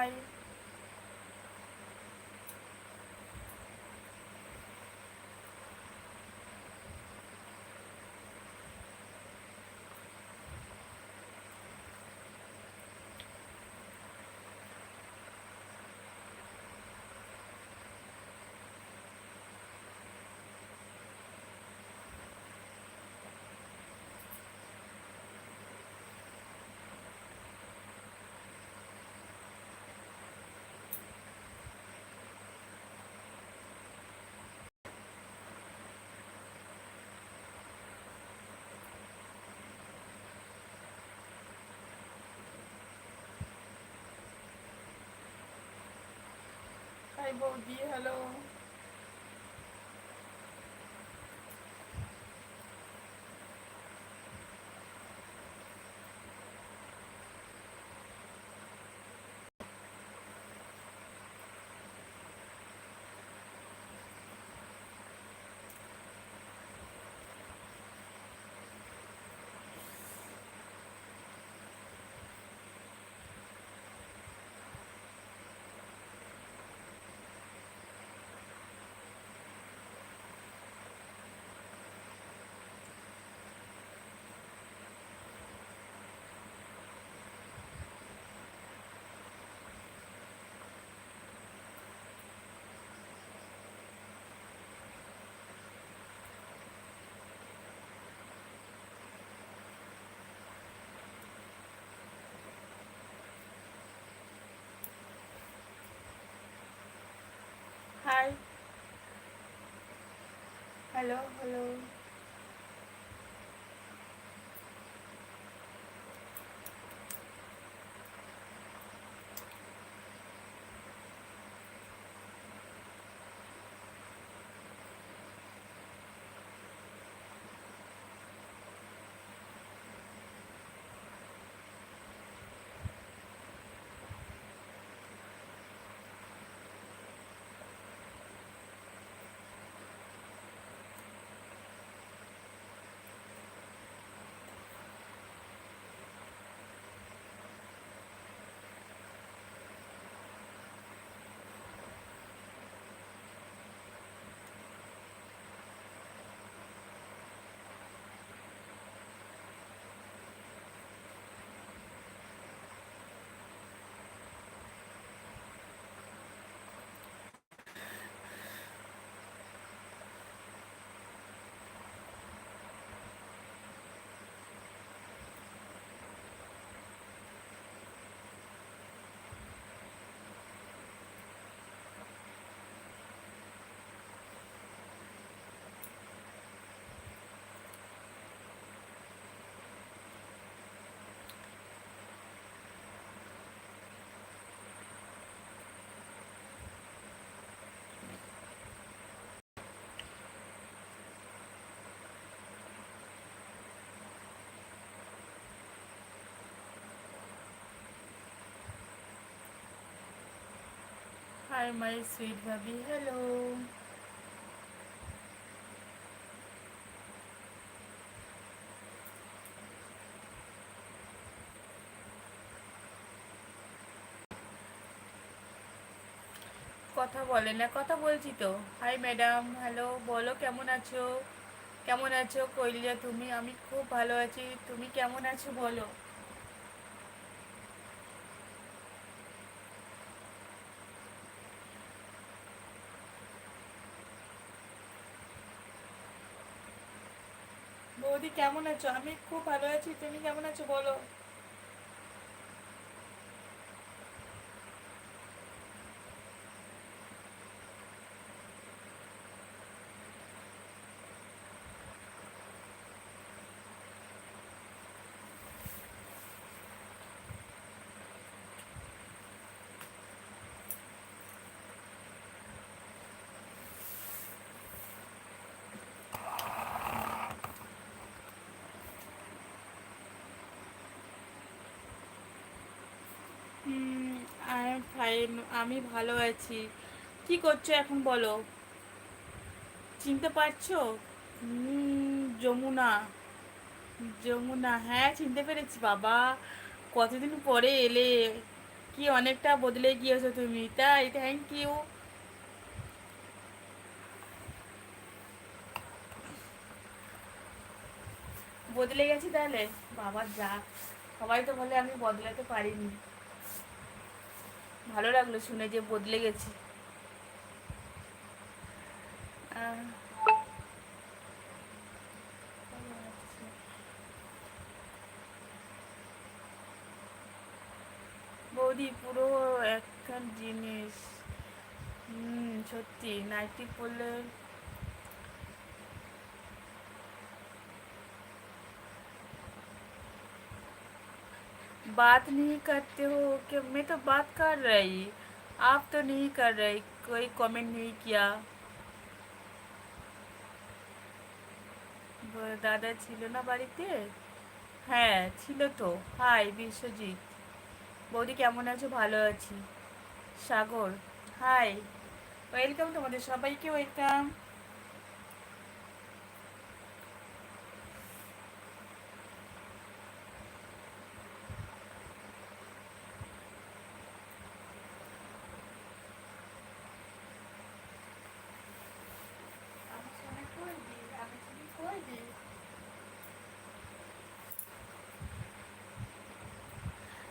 High বৌদি hello hi hello hello Hi, my sweet baby. Hello. কথা বলে না কথা বলছি তো হাই ম্যাডাম হ্যালো বলো কেমন আছো কেমন আছো কইলিয়া তুমি আমি খুব ভালো আছি তুমি কেমন আছো বলো বৌদি কেমন আছো? আমি খুব ভালো আছি। তুমি কেমন আছো বলো আই এম ফাইন আমি ভালো আছি। কি করছ এখন বলো? চিনতে পারছ? যমুনা। যমুনা হ্যাঁ চিনতে পেরেছি বাবা। কতদিন পরে এলে? কি অনেকটা বদলে গিয়েছো তুমি, তাই থ্যাংক ইউ বদলে গেছি তাহলে? বাবা, যা। সবাই তো বলে আমি বদলাতে পারিনি। ভালো লাগল শুনে যে বদলে গেছে। বৌদি পুরো একখান জিনিস। হম সত্যি নাইটি পরলে बात नहीं करते हो कि मैं तो बात कर रही आप तो नहीं कर रहे कोई कमेंट नहीं किया দাদা ছিল না বাড়িতে হ্যাঁ ছিল তো হাই বিশ্বজিৎ বৌদি কেমন আছো ভালো আছি সাগর হাই ওয়েলকাম তোমাদের সবাইকে ওয়েলকাম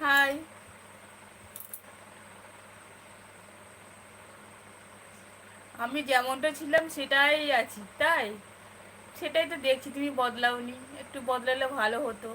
হাই। আমি যেমনটা ছিলাম সেটাই আছি, তাই? সেটাই তো দেখছি, তুমি বদলাওনি। একটু বদলালে ভালো হতো।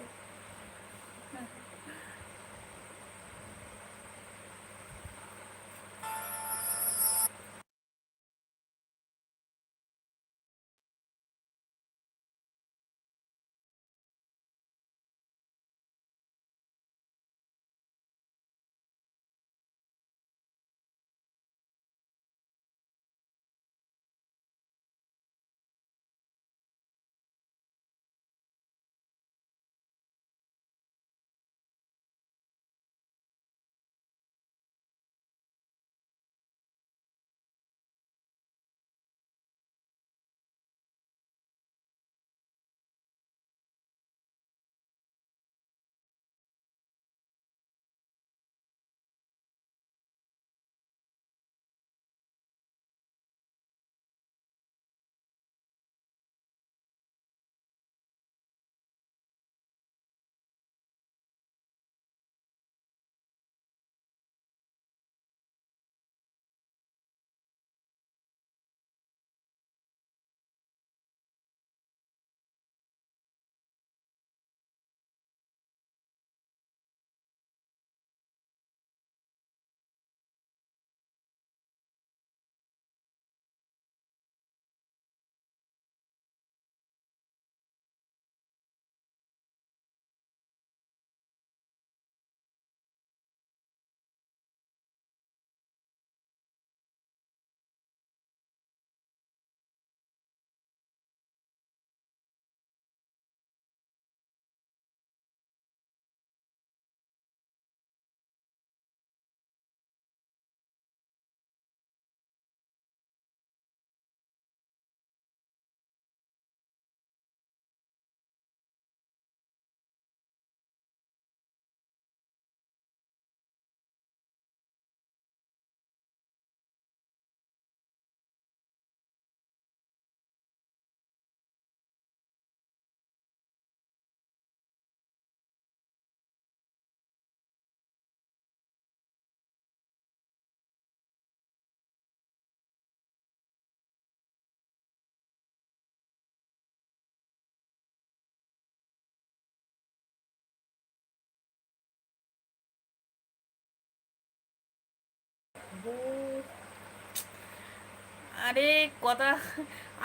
আরে, কথা,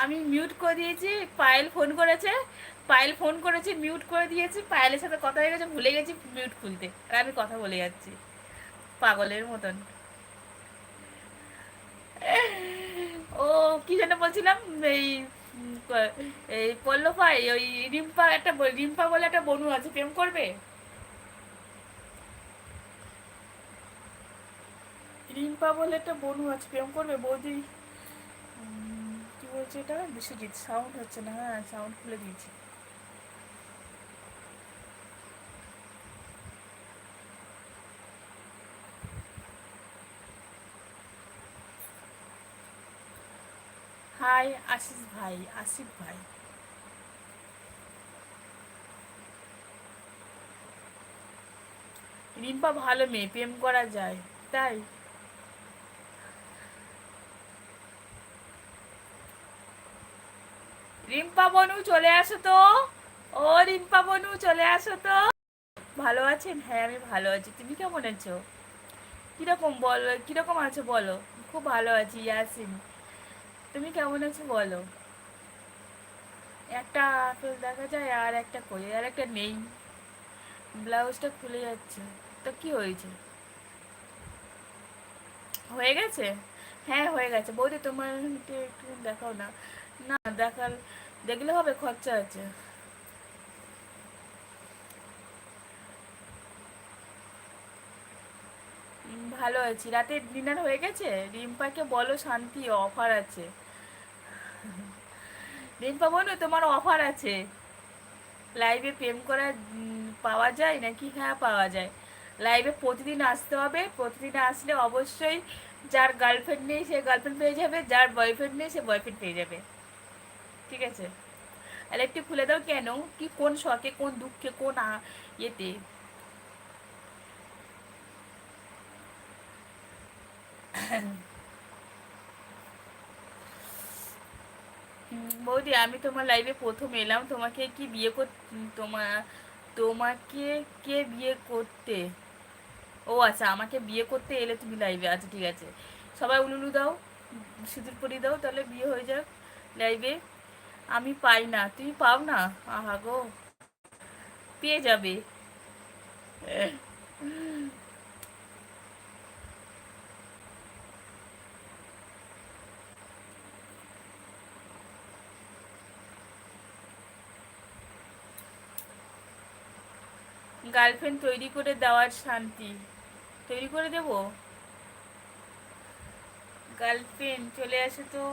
আমি মিউট করে দিয়েছি পায়েল ফোন করেছে পায়েল ফোন করেছে মিউট করে দিয়েছি পায়েলের সাথে কথা হয়ে গেছে, ভুলে গেছি মিউট খুলতে। আর আমি কথা বলে যাচ্ছি। পাগলের মতন। ও, কি যেন বলছিলাম? এই এই পল্লভাই ওই রিম্পা একটা, রিম্পা বলে একটা বনু আছে, প্রেম করবে? রিম্পা বলে একটা বনু আছে, প্রেম করবে, বৌদি? বলছে এটা বিশ্বজিৎ সাউন্ড হচ্ছে না হ্যাঁ সাউন্ড খুলে দিয়েছি। হাই আশিস ভাই আশিফ ভাই। রিম্পা ভালো মেয়ে, প্রেম করা যায়, তাই? রিম্পা বনু চলে আসো তো। ও রিম্পা বনু চলে আসো তো। ভালো আছেন? হ্যাঁ আমি ভালো আছি। তুমি কেমন আছো? কীরকম বলো, কীরকম আছো বলো? খুব ভালো আছি, ইয়াসিন। তুমি কেমন আছো বলো? একটা আপেল দেখা যায় আর একটা কই, আর একটা নেই। ব্লাউজটা খুলে যাচ্ছে। তো কি হয়েছে? হয়ে গেছে? হ্যাঁ হয়ে গেছে। বৌদি তোমার একটু দেখাও না। না দেখাল দেখলে হবে, খরচা আছে। ভালো আছি। রাতে ডিনার হয়ে গেছে? রিম্পাকে বলো, শান্তি, অফার আছে। রিম্পা বলো তোমার অফার আছে। লাইভে প্রেম করা পাওয়া যায় নাকি হ্যাঁ পাওয়া যায়? লাইভে প্রতিদিন আসতে হবে। প্রতিদিন আসলে অবশ্যই যার গার্লফ্রেন্ড নেই, সে গার্লফ্রেন্ড পেয়ে যাবে। যার বয়ফ্রেন্ড নেই, সে বয়ফ্রেন্ড পেয়ে যাবে। ঠিক আছে? আর একটু খুলে দাও কেন? কি কোন শখে, কোন দুঃখে, কোন ইয়েতে? বৌদি, আমি তোমার লাইভে প্রথম এলাম। তোমাকে কি বিয়ে কর তোমার তোমাকে কে বিয়ে করতে? ও আচ্ছা আমাকে বিয়ে করতে এলে তুমি লাইভে আচ্ছা ঠিক আছে। সবাই উলুলু দাও সিঁদুর পরি দাও, তাহলে বিয়ে হয়ে যাক লাইভে আমি পাই না, তুমি পাও না? আহা গো, পেয়ে যাবে। গার্লফ্রেন্ড তৈরি করে দেওয়ার শান্তি। তৈরি করে দেব? গার্লফ্রেন্ড চলে আসে তো?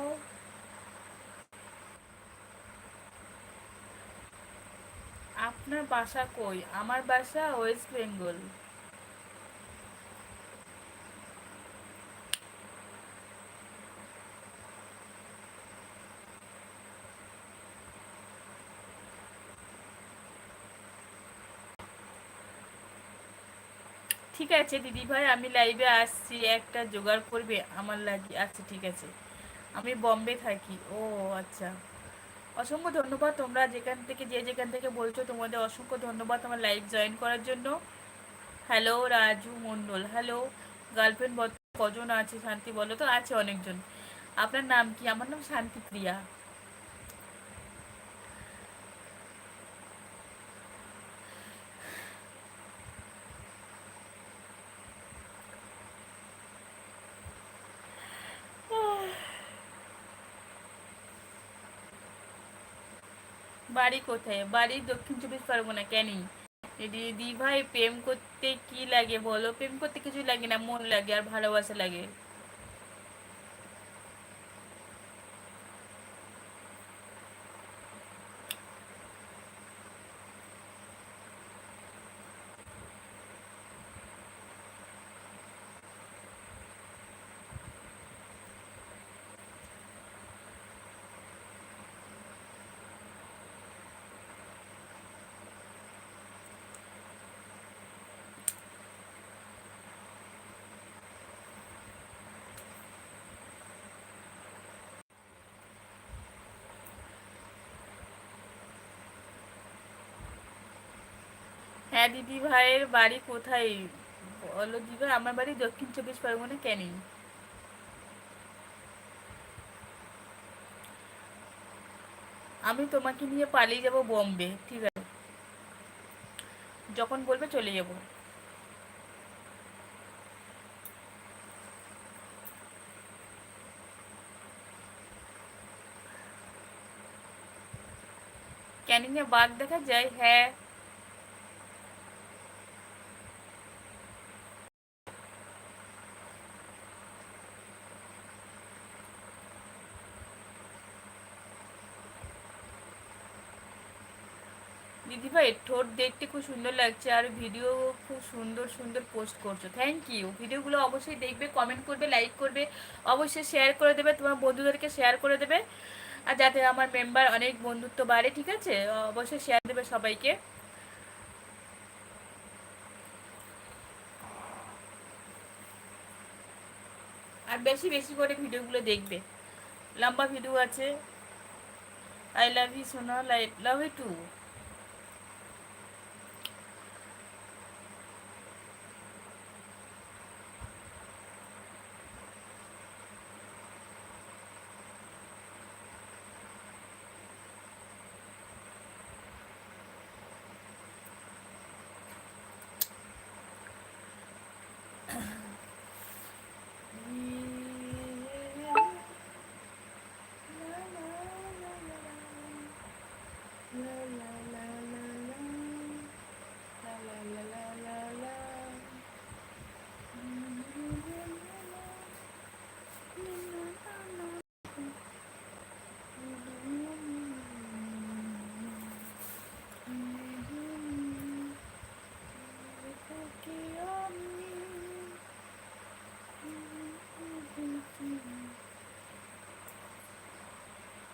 আপনার বাসা কই? আমার বাসা ওয়েস্ট বেঙ্গল। ঠিক আছে দিদি ভাই, আমি লাইভে আসছি। একটা জোগাড় করবে আমার লাগি আচ্ছা ঠিক আছে। আমি বম্বে থাকি। ও আচ্ছা। অসংখ্য ধন্যবাদ তোমরা যেখান থেকে, যে যেখান থেকে বলছো তোমাদের অসংখ্য ধন্যবাদ আমার লাইভ জয়েন করার জন্য। Hello Raju Mondal hello girlfriend কজন আছে শান্তি বলো তো? আছে অনেকজন। আপনার নাম কি? আমার নাম শান্তি বাড়ি কোথায়? বাড়ি দক্ষিণ চব্বিশ পরগনা কেন দিদি ভাই প্রেম করতে কি লাগে বলো? প্রেম করতে কিছু লাগে না, মন লাগে আর ভালোবাসা লাগে। হ্যাঁ দিদি ভাইয়ের বাড়ি কোথায়? বলো দিদি আমার বাড়ি দক্ষিণ চব্বিশ পরগনা ক্যানিং। আমি তোমাকে নিয়ে পালিয়ে যাব বম্বে, ঠিক আছে? যখন বলবে চলে যাব। ক্যানিংয়ে বাঘ দেখা যায়? হ্যাঁ। দিদিভাই ঠোঁট দেখতে খুব সুন্দর লাগছে আর ভিডিও খুব সুন্দর সুন্দর পোস্ট করছ। থ্যাংক ইউ ভিডিওগুলো অবশ্যই দেখবে কমেন্ট করবে লাইক করবে, অবশ্যই শেয়ার করে দেবে, তোমার বন্ধুদেরকে শেয়ার করে দেবে। আর যাতে আমার মেম্বার অনেক বন্ধুত্ব বাড়ে, ঠিক আছে? অবশ্যই শেয়ার দেবে সবাইকে। আর বেশি বেশি করে ভিডিওগুলো দেখবে। লম্বা ভিডিও আছে। আই লাভ ইউ সোনা। লাইভ লাভ ইউ টু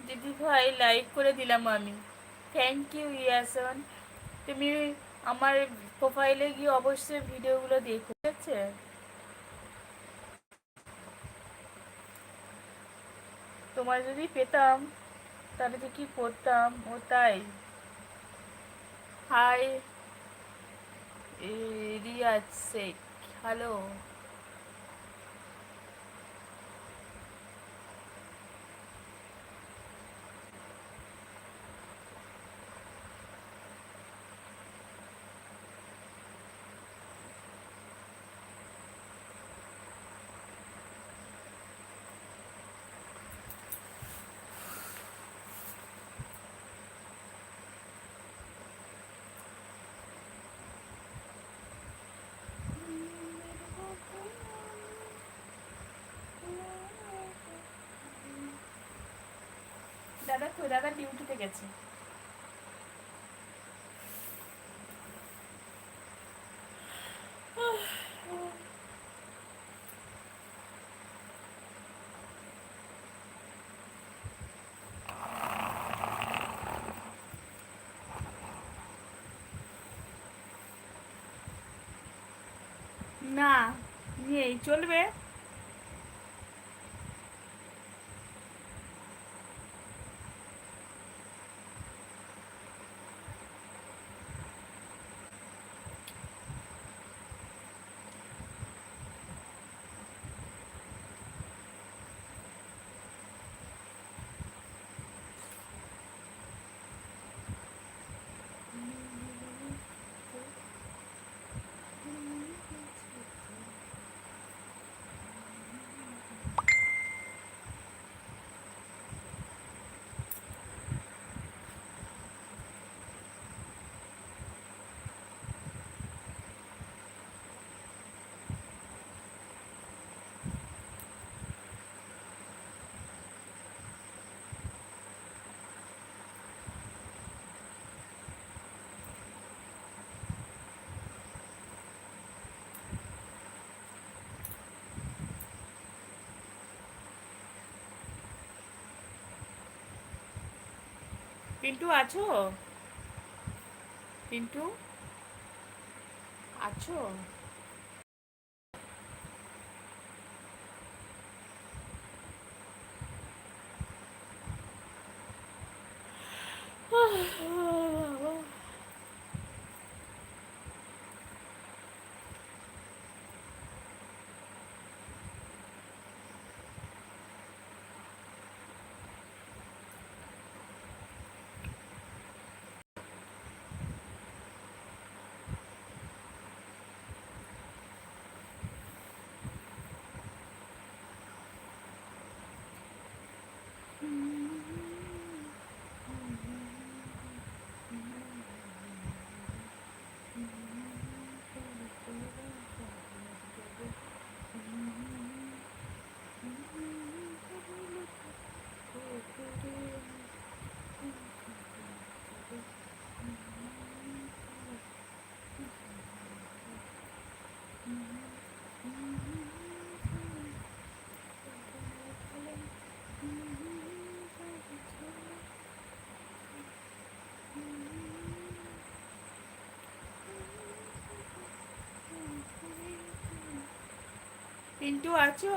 দিদি ভাই লাইক করে দিলাম আমি। থ্যাংক ইউ ইয়াসন। তুমি আমার প্রোফাইলে গিয়ে অবশ্যই ভিডিওগুলো দেখো, ঠিক আছে? তোমার যদি পেতাম, তাহলে তো কি করতাম? ও তাই। হাই রিয়াজ শেখ। হ্যালো দাদা কই দাদা ডিউটিতে গেছে। না নেই চলবে। পিন্টু আছো? পিন্টু? আছো? পিন্টু আছো?